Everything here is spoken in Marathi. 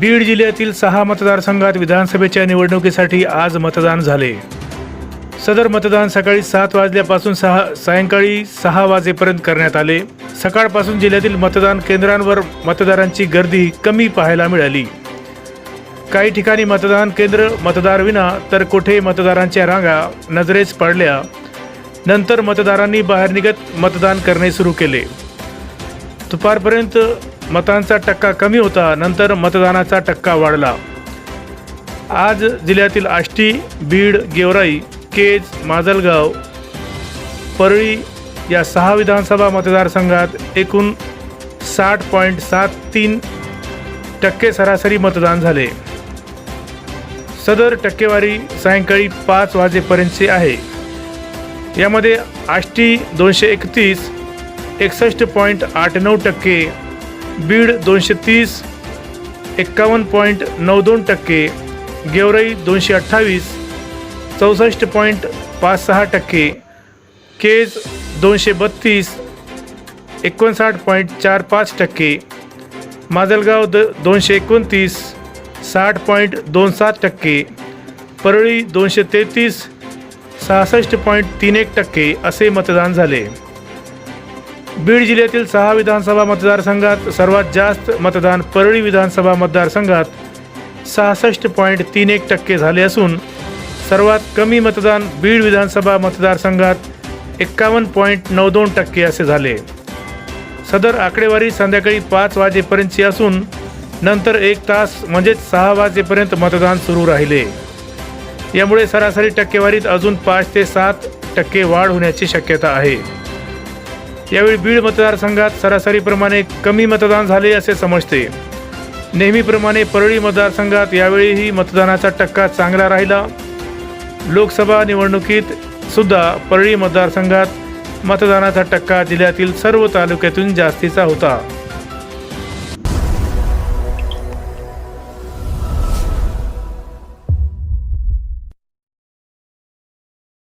बीड जिल्ह्यातील सहा मतदारसंघात विधानसभेच्या निवडणुकीसाठी आज मतदान झाले. सदर मतदान सकाळी सात वाजल्यापासून सहा सायंकाळी सहा वाजेपर्यंत करण्यात आले. सकाळपासून जिल्ह्यातील मतदान केंद्रांवर मतदारांची गर्दी कमी पाहायला मिळाली. काही ठिकाणी मतदान केंद्र मतदारविना तर कुठे मतदारांच्या रांगा नजरेस पडल्या. नंतर मतदारांनी बाहेर निघत मतदान करणे सुरू केले. दुपारपर्यंत मतांचा टक्का कमी होता नंतर मतदानाचा टक्का वाढला. आज जिल्ह्यातील आष्टी बीड गेवराई केज माजलगाव परळी या सहा विधानसभा मतदारसंघात एकूण साठ पॉईंट सात तीन टक्के सरासरी मतदान झाले. सदर टक्केवारी सायंकाळी पाच वाजेपर्यंतची आहे. यामध्ये आष्टी दोनशे एकतीस एकसष्ट पॉईंट आठ नऊ टक्के बीड दोनशे तीस एक्कावन्न पॉईंट नऊ दोन टक्के गेवराई दोनशे अठ्ठावीस चौसष्ट पॉईंट पाच सहा टक्के केज दोनशे बत्तीस एकोणसाठ पॉईंट चार पाच टक्के माजलगाव द दोनशे एकोणतीस साठ पॉईंट दोन सात टक्के परळी दोनशे तेहतीस सहासष्ट पॉईंट तीन एक टक्के असे मतदान झाले. बीड जिल्ह्यातील सहा विधानसभा मतदारसंघात सर्वात जास्त मतदान परळी विधानसभा मतदारसंघात सहासष्ट पॉईंट तीन एक टक्के झाले असून सर्वात कमी मतदान बीड विधानसभा मतदारसंघात एक्कावन्न पॉईंट नऊ दोन टक्के असे झाले. सदर आकडेवारी संध्याकाळी पाच वाजेपर्यंतची असून नंतर एक तास म्हणजेच सहा वाजेपर्यंत मतदान सुरू राहिले. यामुळे सरासरी टक्केवारीत अजून पाच ते सात टक्के वाढ होण्याची शक्यता आहे. यावेळी बीड मतदारसंघात सरासरीप्रमाणे कमी मतदान झाले असे समजते. नेहमीप्रमाणे परळी मतदारसंघात यावेळीही मतदानाचा टक्का चांगला राहिला. लोकसभा निवडणुकीत सुद्धा परळी मतदारसंघात मतदानाचा टक्का जिल्ह्यातील सर्व तालुक्यातून जास्तीचा होता.